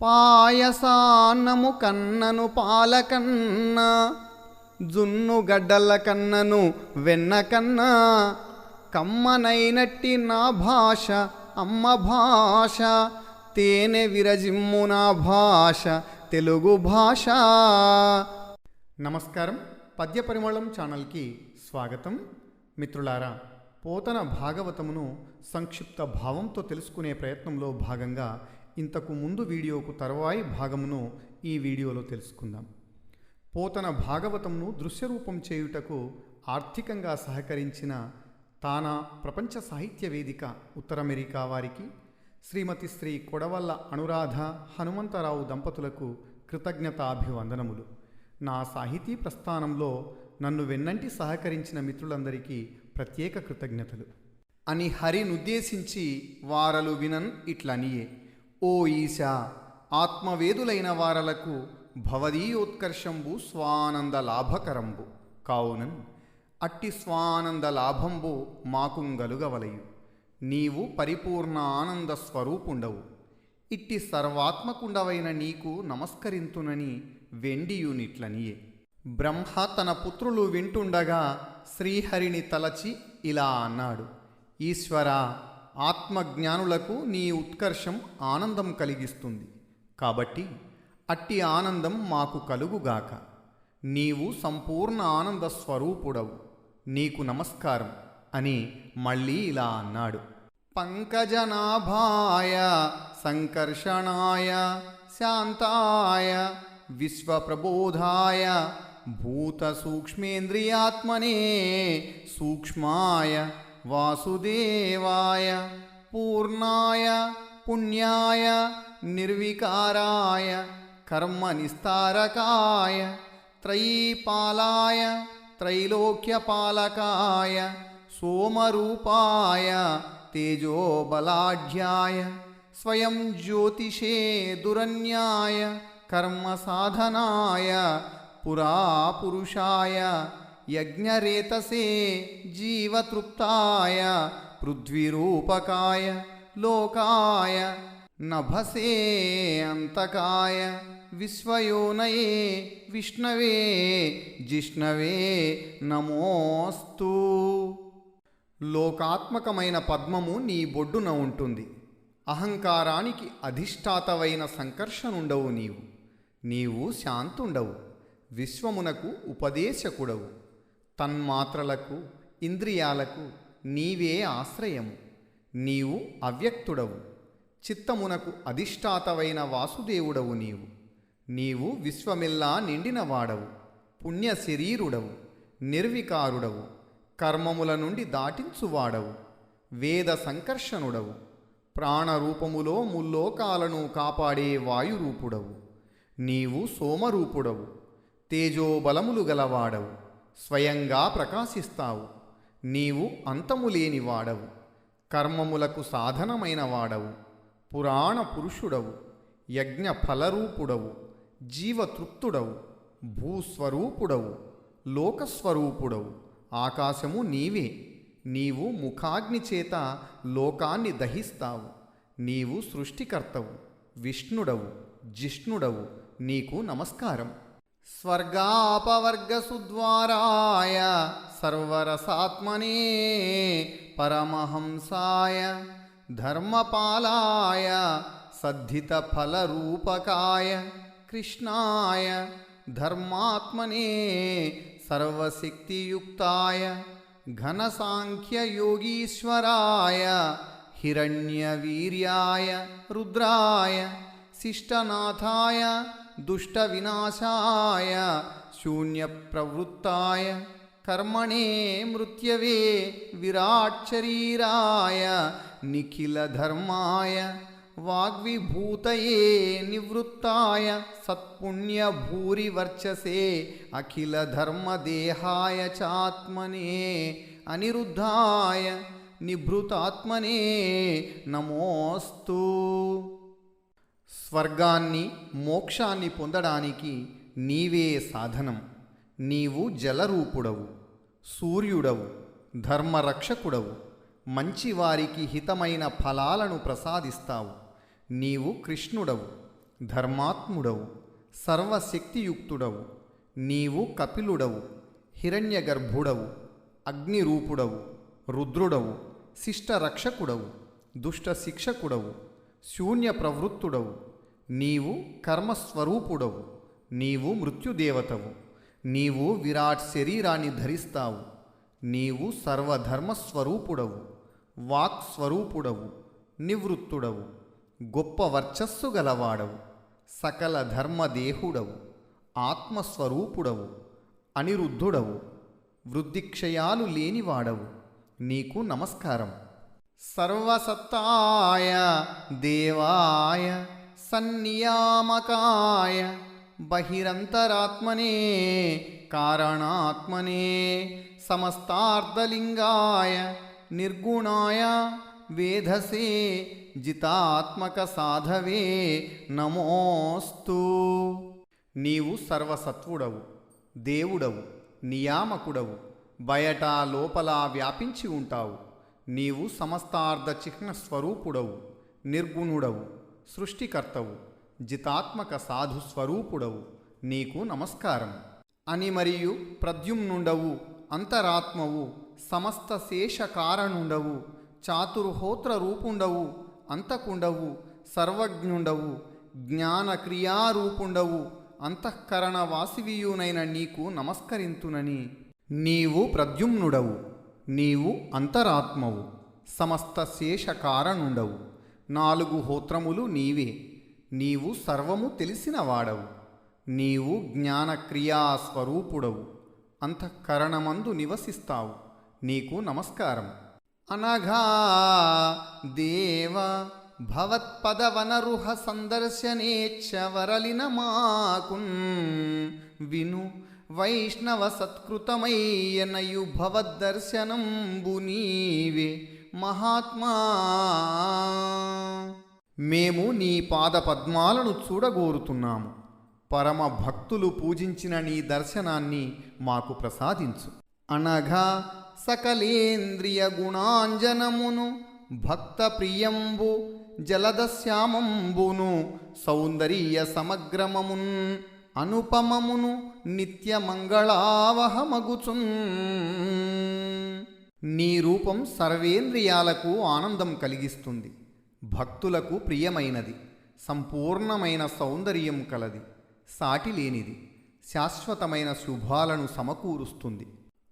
పాయసాన్నము కన్నను పాలకన్న జున్ను గడ్డల కన్నను వెన్న కన్నా కమ్మనైనట్టి నా భాష అమ్మ భాష తేనె విరజిమ్ము నా భాష తెలుగు భాష. నమస్కారం. పద్య పరిమళం ఛానల్కి స్వాగతం. మిత్రులారా పోతన భాగవతమును సంక్షిప్త భావంతో తెలుసుకునే ప్రయత్నంలో భాగంగా ఇంతకు ముందు వీడియోకు తర్వాయి భాగమును ఈ వీడియోలో తెలుసుకుందాం. పోతన భాగవతంను దృశ్యరూపం చేయుటకు ఆర్థికంగా సహకరించిన తానా ప్రపంచ సాహిత్య వేదిక ఉత్తర అమెరికా వారికి శ్రీమతి శ్రీ కొడవల్ల అనురాధ హనుమంతరావు దంపతులకు కృతజ్ఞతాభివందనములు. నా సాహితీ ప్రస్థానంలో నన్ను వెన్నంటి సహకరించిన మిత్రులందరికీ ప్రత్యేక కృతజ్ఞతలు. అని హరినుద్దేశించి వారలు వినన్ ఇట్లనియే. ఓ ఈశా ఆత్మవేదులైన వారలకు భవదీయోత్కర్షంబు స్వానంద లాభకరంబు కావునన్ అట్టి స్వానంద లాభంబు మాకుంగలుగవలయు నీవు పరిపూర్ణ ఆనంద స్వరూపుండవు ఇట్టి సర్వాత్మకుండవైన నీకు నమస్కరింతునని వెండియునిట్లనియే. బ్రహ్మ తన పుత్రులు వింటుండగా శ్రీహరిని తలచి ఇలా అన్నాడు ఈశ్వరా ఆత్మజ్ఞానులకు నీ ఉత్కర్షం ఆనందం కలిగిస్తుంది. కాబట్టి అట్టి ఆనందం మాకు కలుగుగాక. నీవు సంపూర్ణ ఆనంద స్వరూపుడవు. నీకు నమస్కారం అని మళ్ళీ ఇలా అన్నాడు. పంకజనాభాయ సంకర్షణాయ శాంతాయ విశ్వప్రబోధాయ భూత సూక్ష్మేంద్రియాత్మనే సూక్ష్మాయ वासुदेवाय पूर्णाय पुण्याय निर्विकाराय कर्मनिस्तारकाय त्रयीपालाय त्रैलोक्यपालकाय सोमरूपाय तेजोबलाढ्याय स्वयं ज्योतिषे दुरन्याय कर्मसाधनाय पुरा पुरुषाय యజ్ఞరేతసే జీవతృప్తాయ పృథ్వీరూపకాయ లోకాయ నభసే అంతకాయ విశ్వయోనయే విష్ణవే జిష్ణవే నమోస్తు. లోకాత్మకమైన పద్మము నీ బొడ్డున ఉంటుంది. అహంకారానికి అధిష్టాతవైన సంకర్షణుండవు నీవు. నీవు శాంతుండవు. విశ్వమునకు ఉపదేశకుడవు. తన్మాత్రలకు ఇంద్రియాలకు నీవే ఆశ్రయము. నీవు అవ్యక్తుడవు. చిత్తమునకు అధిష్టాతవైన వాసుదేవుడవు నీవు. నీవు విశ్వమిల్లా నిండిన వాడవు పుణ్య శరీరుడవు నిర్వికారుడవు. కర్మముల నుండి దాటించువాడవు. వేద సంకర్షణుడవు. ప్రాణరూపములో ముల్లోకాలను కాపాడే వాయురూపుడవు. నీవు సోమరూపుడవు. తేజోబలములు గలవాడవు. స్వయంగా ప్రకాశిస్తావు. నీవు అంతము లేని వాడవు. కర్మములకు సాధనమైన వాడవు. పురాణ పురుషుడవు. యజ్ఞ ఫలరూపుడవు. జీవతృప్తుడవు. భూస్వరూపుడవు. లోకస్వరూపుడవు. ఆకాశము నీవే. నీవు ముఖాగ్ని చేత లోకాన్ని దహిస్తావు. నీవు సృష్టికర్తవు. విష్ణుడవు. జిష్ణుడవు. నీకు నమస్కారం. స్వర్గాపవర్గసుద్వారాయ సర్వరసాత్మనే పరమహంసాయ ధర్మపాలాయ సద్ధితఫలరూపకాయ కృష్ణాయ ధర్మాత్మనే సర్వశక్తియుక్తాయ ఘనసాంఖ్యయోగీశ్వరాయ హిరణ్యవీర్యాయ రుద్రాయ శిష్టనాథాయ దుష్టవినాశాయ శూన్యప్రవృత్తాయ కర్మణే మృత్యవే విరాట్శరీరాయ నిఖిలధర్మాయ వాగ్విభూతయే నివృత్తాయ సత్పుణ్యభూరివర్చసే అఖిలధర్మదేహాయ చాత్మనే అనిరుద్ధాయ నిభృతాత్మనే నమోస్తు స్వర్గాన్ని మోక్షాన్ని పొందడానికి నీవే సాధనం. నీవు జలరూపుడవు సూర్యుడవు ధర్మరక్షకుడవు మంచివారికి హితమైన ఫలాలను ప్రసాదిస్తావు. నీవు కృష్ణుడవు ధర్మాత్ముడవు సర్వశక్తియుక్తుడవు. నీవు కపిలుడవు హిరణ్యగర్భుడవు అగ్నిరూపుడవు రుద్రుడవు శిష్టరక్షకుడవు దుష్ట శిక్షకుడవు శూన్య ప్రవృత్తుడవు. నీవు కర్మస్వరూపుడవు. నీవు మృత్యుదేవతవు. నీవు విరాట్ శరీరాన్ని ధరిస్తావు. నీవు సర్వధర్మస్వరూపుడవు. వాక్ స్వరూపుడవు నివృత్తుడవు. గొప్ప వర్చస్సు గలవాడవు. సకల ధర్మదేహుడవు. ఆత్మస్వరూపుడవు. అనిరుద్ధుడవు. వృద్ధిక్షయాలు లేనివాడవు. నీకు నమస్కారం. సర్వసత్తాయ దేవాయ సన్నియామకాయ బహిరంతరాత్మనే కారణాత్మనే సమస్తార్థలింగాయ నిర్గుణాయ వేధసే జితాత్మక సాధవే నమోస్తు. నీవు సర్వసత్వుడవు దేవుడవు నియామకుడవు బయట లోపల వ్యాపించి ఉంటావు. నీవు సమస్తార్థ చిహ్న స్వరూపుడవు నిర్గుణుడవు సృష్టికర్తవు జితాత్మక సాధు స్వరూపుడవు నీకు నమస్కారం. అని మరియు ప్రద్యుమ్నుండవు అంతరాత్మవు సమస్త శేష కారణుండవు చాతుర్హోత్ర రూపుండవు అంతకుండవు సర్వజ్ఞుండవు జ్ఞాన క్రియారూపుండవు అంతఃకరణ వాసివియునైన నీకు నమస్కరింతునని నీవు ప్రద్యుమ్నుడవు. నీవు అంతరాత్మవు సమస్త శేష కారణుండవు నాలుగు హోత్రములు నీవే నీవు సర్వము తెలిసిన వాడవు నీవు జ్ఞానక్రియా స్వరూపుడవు అంతఃకరణమందు నివసిస్తావు. నీకు నమస్కారం. అనఘా దేవ భవత్పదవనరుహ సందర్శనేచ్ఛ వరలిన మాకున్ విను వైష్ణవ సత్కృతమయ్యనయు భవద్దర్శనంబు నీవే మహాత్మా. మేము నీ పాద పద్మాలను చూడగోరుతున్నాము. పరమ భక్తులు పూజించిన నీ దర్శనాన్ని మాకు ప్రసాదించు. అనగా సకలేంద్రియ గుణాంజనమును భక్త ప్రియంబు జలదశ్యామంబును సౌందర్య సమగ్రమమున్ అనుపమమును నిత్య మంగళావహమగుచున్ నీ రూపం సర్వేంద్రియాలకు ఆనందం కలిగిస్తుంది. భక్తులకు ప్రియమైనది. సంపూర్ణమైన సౌందర్యం కలది. సాటి లేనిది. శాశ్వతమైన శుభాలను సమకూరుస్తుంది.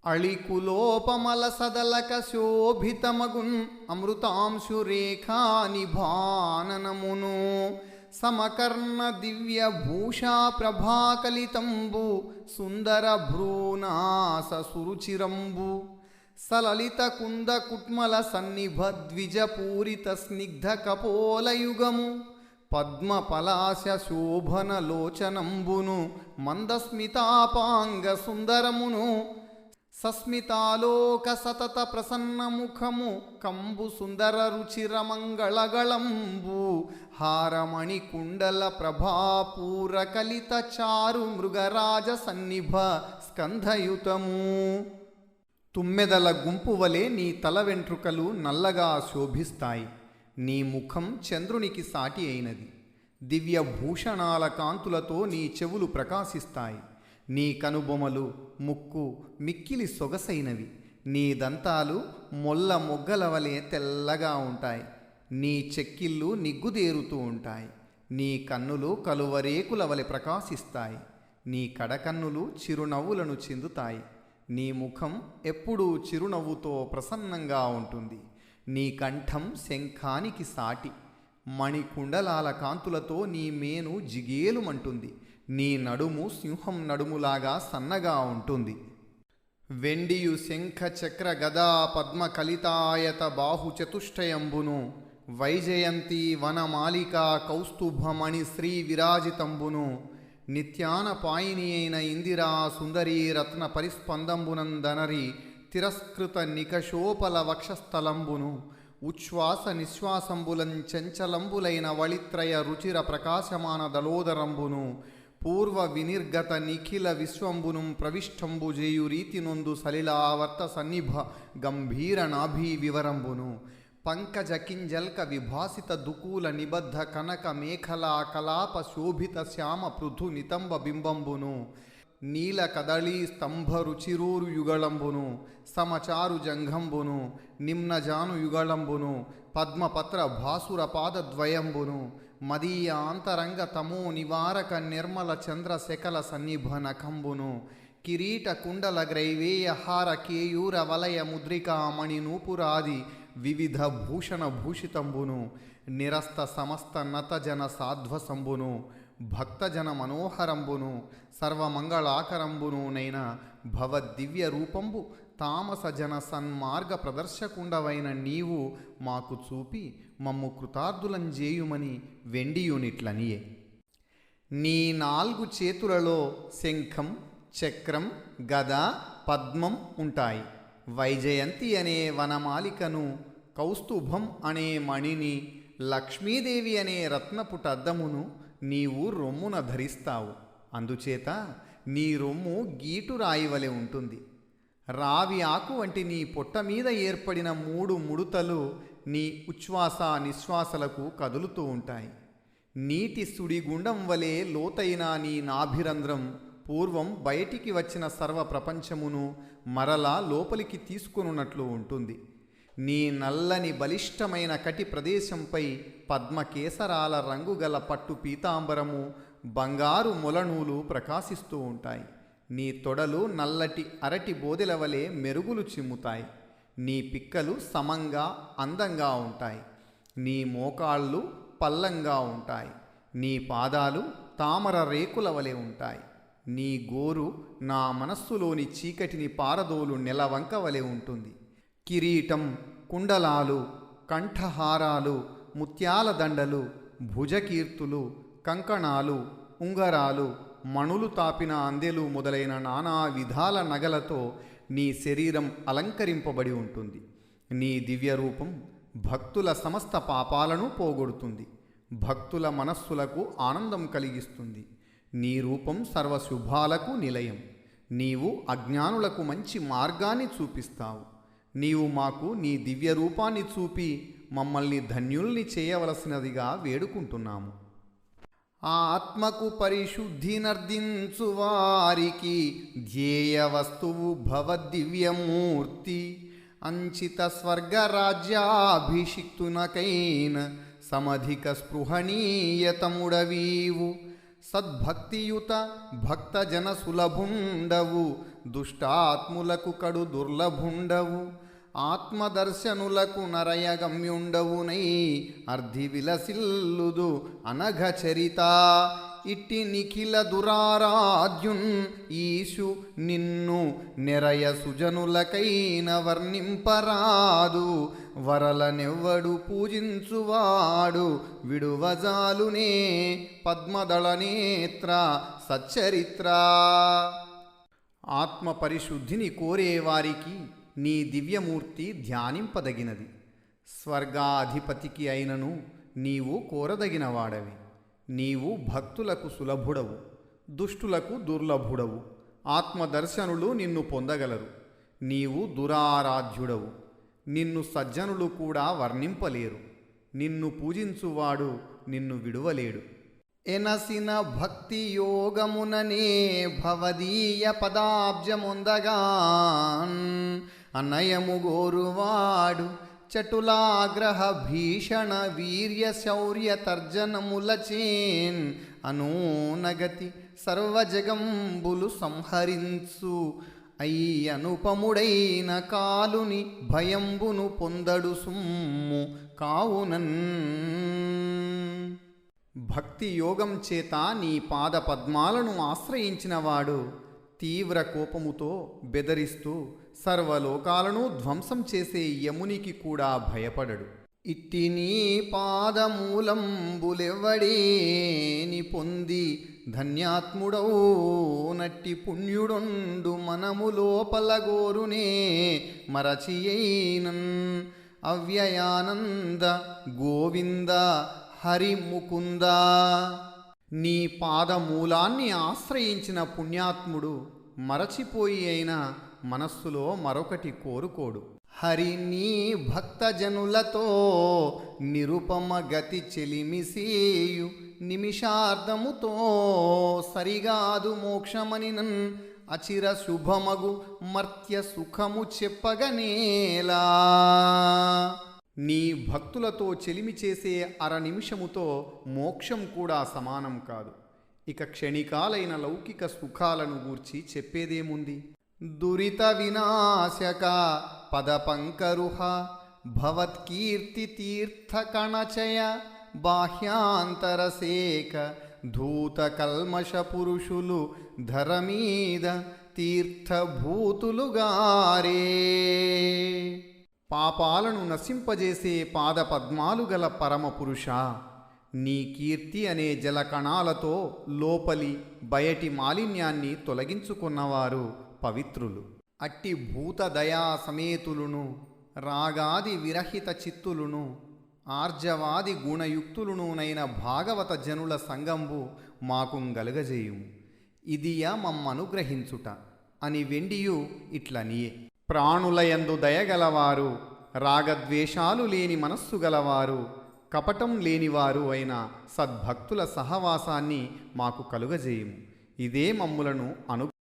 అళికులోపమల సదలక శోభితమగున్. అమృతాంశు రేఖా నిభాననమును సమకర్ణ దివ్య భూషా ప్రభాకలితంబు సుందర భ్రూనాస సురుచిరంబు సలలిత కుంద కుట్మల సన్నిభ ద్విజ పూరిత స్నిగ్ధ కపోలయుగము పద్మ పలాశ శోభన లోచనంబును మందస్మితాపాంగ సుందరమును సస్మితాలోక సతత ప్రసన్నముఖము కంబు సుందర రుచిర మంగళగళంబు హారమణి కుండల ప్రభాపూర కలిత చారు మృగరాజ సన్నిభ స్కంధయుతము తుమ్మెదల గుంపు వలె నీ తల వెంట్రుకలు నల్లగా శోభిస్తాయి నీ ముఖం చంద్రునికి సాటి అయినది దివ్య భూషణాల కాంతులతో నీ చెవులు ప్రకాశిస్తాయి నీ కనుబొమలు ముక్కు మిక్కిలి సొగసైనవి నీ దంతాలు మొల్ల మొగ్గల వలె తెల్లగా ఉంటాయి నీ చెక్కిళ్ళు నిగ్గుదేరుతూ ఉంటాయి. నీ కన్నులు కలువరేకుల వలె ప్రకాశిస్తాయి. నీ కడకన్నులు చిరునవ్వులను చెందుతాయి. నీ ముఖం ఎప్పుడూ చిరునవ్వుతో ప్రసన్నంగా ఉంటుంది. నీ కంఠం శంఖానికి సాటి. మణికుండలాల కాంతులతో నీ మేను జిగేలుమంటుంది. నీ నడుము సింహం నడుములాగా సన్నగా ఉంటుంది. వెండియు శంఖ చక్ర గదా పద్మ కలితాయత బాహు చతుష్టయంబును వైజయంతి వనమాలిక కౌస్తుభమణి శ్రీ విరాజితంబును నిత్యాన పాయిని అయిన ఇందిరా సుందరీ రత్న పరిస్పందంబునందనరి తిరస్కృత నికషోపల వక్షస్థలంబును ఉచ్ఛ్వాస నిశ్వాసంబులం చంచలంబులైన వళిత్రయ రుచిర ప్రకాశమాన దళోదరంబును పూర్వ వినిర్గత నిఖిల విశ్వంబును ప్రవిష్టంబు జేయు రీతి నొందు సలిలావర్త సన్నిభ గంభీర నాభీ వివరంబును. పంకజ కింజల్క విభాసిత దుకూల నిబద్ధ కనక మేఖలా కలాప శోభిత శ్యామ పృథు నితంబ బింబంబును. నీల కదళీ స్తంభ రుచిరూరు యుగళంబును. సమచారు జంఘంబును. నిమ్నజాను యుగళంబును. పద్మపత్ర భాసుర పాదద్వయంబును మదీయ అంతరంగ తమో నివారక నిర్మల చంద్ర శకల సన్నిభ నఖంబును కిరీట కుండల గ్రైవేయ హార కేయూర వలయ ముద్రికామణి నూపురాది వివిధ భూషణ భూషితంబును నిరస్త సమస్త నతజన సాధ్వసంబును భక్తజన మనోహరంబును సర్వమంగళాకరంబును నైన భవద్దివ్య రూపంబు తామస జన సన్మార్గ ప్రదర్శకుండవైన నీవు మాకు చూపి మమ్ము కృతార్ధులం చేయుమని వెండి యూనిట్లనియే నీ నాలుగు చేతులలో శంఖం చక్రం గద పద్మం ఉంటాయి. వైజయంతి అనే వనమాలికను కౌస్తుభం అనే మణిని లక్ష్మీదేవి అనే రత్నపుటద్దమును నీవు రొమ్మున ధరిస్తావు. అందుచేత నీ రొమ్ము గీటు రాయి వలె ఉంటుంది. రావి ఆకు వంటి నీ పొట్ట మీద ఏర్పడిన మూడు ముడుతలు నీ ఉచ్ఛ్వాస నిశ్వాసలకు కదులుతూ ఉంటాయి. నీటి సుడిగుండం వలె లోతైన నీ నాభిరంధ్రం పూర్వం బయటికి వచ్చిన సర్వ ప్రపంచమును మరలా లోపలికి తీసుకొనున్నట్లు ఉంటుంది. నీ నల్లని బలిష్టమైన కటి ప్రదేశంపై పద్మకేసరాల రంగుగల పట్టు పీతాంబరము బంగారు మొలనూలు ప్రకాశిస్తూ ఉంటాయి. నీ తొడలు నల్లటి అరటి బోదెల వలె మెరుగులు చిమ్ముతాయి. నీ పిక్కలు సమంగా అందంగా ఉంటాయి. నీ మోకాళ్ళు పల్లంగా ఉంటాయి. నీ పాదాలు తామర రేకుల వలె ఉంటాయి. నీ గోరు నా మనస్సులోని చీకటిని పారదోలు నెలవంక వలె ఉంటుంది. కిరీటం కుండలాలు కంఠహారాలు ముత్యాల దండలు భుజకీర్తులు కంకణాలు ఉంగరాలు మణులు తాపిన అందెలు మొదలైన నానా విధాల నగలతో నీ శరీరం అలంకరింపబడి ఉంటుంది. నీ దివ్య రూపం భక్తుల సమస్త పాపాలను పోగొడుతుంది. భక్తుల మనస్సులకు ఆనందం కలిగిస్తుంది. నీ రూపం సర్వశుభాలకు నిలయం. నీవు అజ్ఞానులకు మంచి మార్గాన్ని చూపిస్తావు. నీవు మాకు నీ దివ్య రూపాన్ని చూపి మమ్మల్ని ధన్యుల్ని చేయవలసినదిగా వేడుకుంటున్నాము. ఆ ఆత్మకు పరిశుద్ధి నర్దించు వారికి ధ్యేయ వస్తువు భవదివ్యమూర్తి అంచిత స్వర్గరాజ్యాభిషిక్తునకైన సమధిక స్పృహణీయతముడవీవు సద్భక్తియుత భక్తజన సులభుండవు దుష్టాత్ములకు కడు దుర్లభుండవు ఆత్మదర్శనులకు నరయగమ్యుండవునై అర్ధి విలసిల్లుదు అనఘ చరిత ఇట్టి నిఖిల దురారాధ్యున్ ఈశు నిన్ను నెరయ సుజనులకైన వర్ణింపరాదు. వరలనెవ్వడు పూజించువాడు. విడువజాలునే పద్మదళ నేత్ర సచ్చరిత్ర. ఆత్మ పరిశుద్ధిని కోరేవారికి నీ దివ్యమూర్తి ధ్యానింపదగినది. స్వర్గాధిపతికి అయినను నీవు కోరదగినవాడవి నీవు భక్తులకు సులభుడవు దుష్టులకు దుర్లభుడవు ఆత్మదర్శనులు నిన్ను పొందగలరు. నీవు దురారాధ్యుడవు నిన్ను సజ్జనులు కూడా వర్ణింపలేరు. నిన్ను పూజించువాడు నిన్ను విడువలేడు. ఎనసిన భక్తి యోగముననే భవదీయ పదాబ్జముందగా అన్నయము గోరువాడు చటులాగ్రహ భీషణ వీర్య శౌర్య తర్జనములచేన్ అనూనగతి సర్వజగంబులు సంహరించు. అయ్యనుపముడైన కాలుని భయంబును పొందడు సుమ్ము కావునన్. భక్తి యోగం చేత నీ పాద పద్మాలను ఆశ్రయించినవాడు తీవ్ర కోపముతో బెదరిస్తూ సర్వలోకాలను ధ్వంసం చేసే యమునికి కూడా భయపడడు. ఇట్టి నీ పాదమూలంబులెవ్వడేని పొంది ధన్యాత్ముడవు నట్టి పుణ్యుడొండు మనము లోపల గోరునే మరచియైనన్. అవ్యయానంద గోవింద హరి ముకుంద నీ పాదమూలాన్ని ఆశ్రయించిన పుణ్యాత్ముడు మరచిపోయి అయినా మనస్సులో మరొకటి కోరుకోడు. హరి నీ భక్తజనులతో నిరుపమ గతి చెలిమిసేయు. నిమిషార్ధముతో సరిగాదు మోక్షమని నన్ అచిర శుభమగు మర్త్య సుఖము చెప్పగనేలా నీ భక్తులతో చెలిమి చేసే అర నిమిషముతో మోక్షం కూడా సమానం కాదు. ఇక క్షణికాలైన లౌకిక సుఖాలను గూర్చి చెప్పేదేముంది? దురిత వినాశక పదపంకరుహ భవత్కీర్తి తీర్థకణచయ బాహ్యాంతరసేక ధూత పురుషులు ధరమీద తీర్థభూతులుగారే పాపాలను నశింపజేసే పాదపద్మాలు గల పరమ పురుష నీ కీర్తి అనే జలకణాలతో లోపలి బయటి మాలిన్యాన్ని తొలగించుకున్నవారు పవిత్రులు. అట్టి భూత దయా సమేతులును రాగాది విరహిత చిత్తులును ఆర్జవాది గుణయుక్తులునునైన భాగవత జనుల సంగంబు మాకు గలుగజేయుము ఇదియ మమ్మనుగ్రహించుట. అని వెండియు ఇట్లనియే. ప్రాణులయందు దయగలవారు రాగద్వేషాలు లేని మనస్సు గలవారు కపటం లేనివారు అయిన సద్భక్తుల సహవాసాన్ని మాకు కలుగజేయము. ఇదే మమ్ములను అను